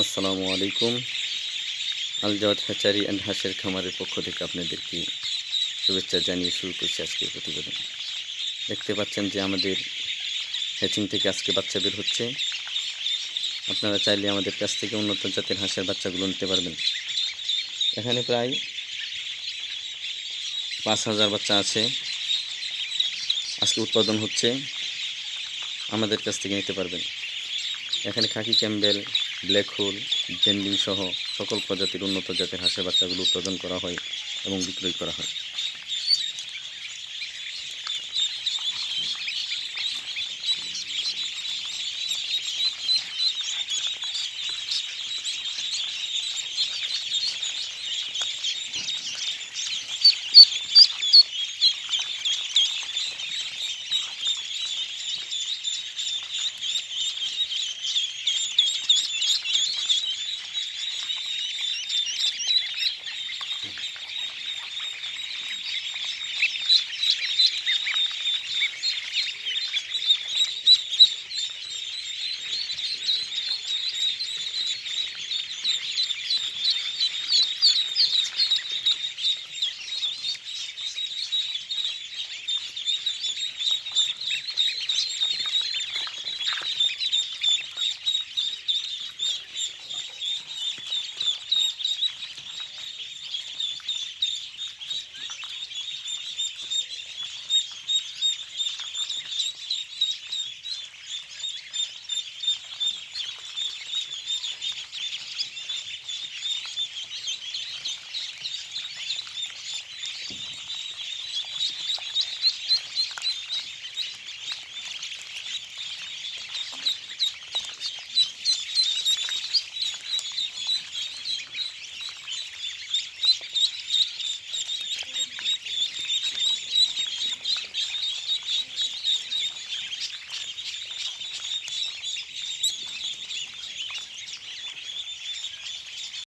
আসসালামু আলাইকুম। আলজাওয়াত hatchery and হাঁসের খামারের পক্ষ থেকে আপনাদেরকে শুভেচ্ছা জানিয়ে শুরু করছি আজকের প্রতিবেদন। দেখতে পাচ্ছেন যে আমাদের হ্যাচিং থেকে আজকে বাচ্চা বের হচ্ছে। আপনারা চাইলে আমাদের কাছ থেকে উন্নত জাতের হাঁসের বাচ্চাগুলো নিতে পারবেন। এখানে প্রায় পাঁচ হাজার বাচ্চা আছে। আজকে উৎপাদন হচ্ছে। আমাদের কাছ থেকে নিতে পারবেন। এখানে খাকি ক্যাম্বেল ব্ল্যাক হোল জেনলিং সহ সকল প্রজাতির উন্নত জাতের হাঁসের বাচ্চাগুলো উৎপাদন করা হয় এবং বিক্রয় করা হয়।